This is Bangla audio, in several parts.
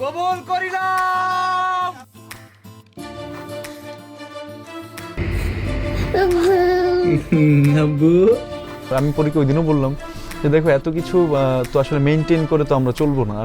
কবুল করিলাম। আব্বু। আমি পরীকে ওই দিনও বললাম যে দেখো এত কিছু আহ, তো আসলে মেনটেন করে তো আমরা চলবো না।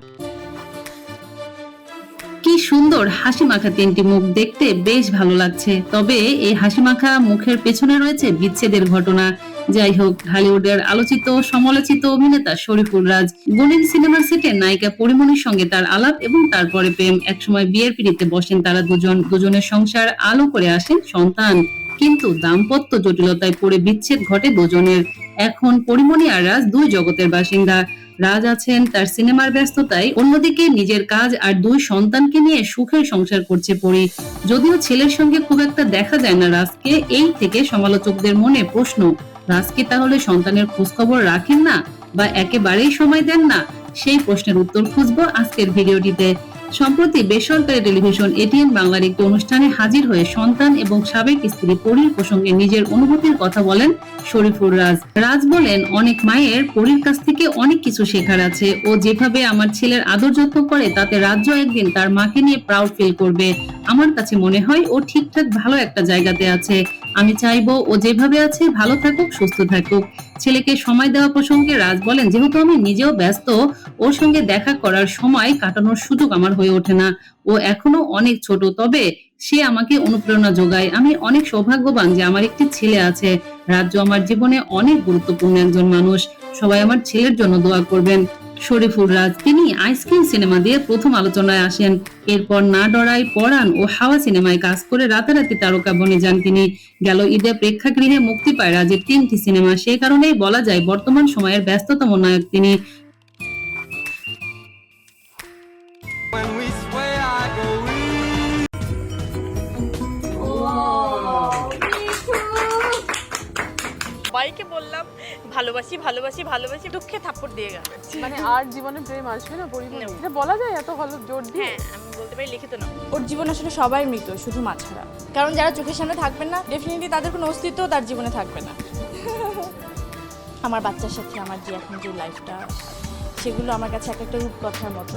কি সুন্দর হাসি মাখা তিনটি মুখ দেখতে বেশ ভালো লাগছে। তবে এই হাসি মাখা মুখের পেছনে রয়েছে বিচ্ছেদের ঘটনা। যাই হোক, হলিউডের আলোচিত, সমালোচিত অভিনেতা শরীফুল রাজ গুণিন সিনেমার সেটে নায়িকা পরিমণির সঙ্গে তার আলাপ এবং তারপরে প্রেম। একসময় বিয়ের পিড়িতে বসেন তারা দুজন। দুজনের সংসার আলো করে আসেন সন্তান। কিন্তু দাম্পত্য জটিলতায় পড়ে বিচ্ছেদ ঘটে দুজনের। এখন পরিমণি আর রাজ দুই জগতের বাসিন্দা। রাজ আছেন তার সিনেমার ব্যস্ততায়, অন্যদিকে নিজের কাজ আর দুই সন্তানকে নিয়ে সুখের সংসার করছে পরি। যদিও ছেলের সঙ্গে খুব একটা দেখা যায় না রাজকে, এই থেকে সমালোচকদের মনে প্রশ্ন। রাজ কি তাহলে সন্তানের খোঁজখবর রাখেন না বা একেবারেই সময় দেন না? সেই প্রশ্নের উত্তর খুঁজবো আজকের ভিডিওটিতে। সম্প্রতি বেসরকারি টেলিভিশন এটিএন বাংলার একটি অনুষ্ঠানে হাজির হয়ে সন্তান এবং সাবেক স্ত্রী পরীর প্রসঙ্গে নিজের অনুভূতির কথা বলেন শরীফুর রাজ। রাজ বলেন, অনেক মায়ের পরীর কাছ থেকে অনেক কিছু শেখার আছে। ও যেভাবে আমার ছেলের আদর যত্ন করে, তাতে রাজ্য একদিন তার মাকে নিয়ে প্রাউড ফিল করবে। আমার কাছে মনে হয় ও ঠিকঠাক ভালো একটা জায়গাতে আছে। আমি চাইব ও যেভাবে আছে ভালো থাকুক, সুস্থ থাকুক। ছেলেকে সময় দেওয়া প্রসঙ্গে রাজ বলেন, যেহেতু আমি নিজেও ব্যস্ত, ওর সঙ্গে দেখা করার সময় কাটানোর সুযোগ আমার হয়ে ওঠে না। ও এখনও অনেক ছোট, তবে সে আমাকে অনুপ্রেরণা যোগায়। আমি অনেক সৌভাগ্যবান যে আমার একটি ছেলে আছে। রাজ্য আমার জীবনে অনেক গুরুত্বপূর্ণ একজন মানুষ। সবাই আমার ছেলের জন্য দোয়া করবেন। শরীফুল রাজ, তিনি আইসক্রিম সিনেমা দিয়ে প্রথম আলোচনায় আসেন। এরপর না ডরাই পড়ান ও হাওয়া সিনেমায় কাজ করে রাতারাতি তারকা বনে যান তিনি। গেল ঈদে প্রেক্ষাগৃহে মুক্তি পায় রাজের তিনটি সিনেমা, সে কারণেই বলা যায় বর্তমান সময়ের ব্যস্ততম নায়ক তিনি। সবাইকে বললাম ভালোবাসি ভালোবাসি ভালোবাসি দুঃখে থাপ্পড় দিয়ে গেল। মানে আর জীবনে প্রেম আসবে না পরিবার এটা বলা যায় এত হলো জোর দিয়ে? হ্যাঁ আমি বলতে পারি লিখিত না। ওর জীবন আসলে সবাই মৃত শুধু মা ছাড়া কারণ যারা চোখের সামনে থাকবেন না ডেফিনেটলি তাদের কোনো অস্তিত্ব তার জীবনে থাকবে না। আমার বাচ্চার সাথে আমার যে এখন যে লাইফটা সেগুলো আমার কাছে এক একটা রূপকথার মতো।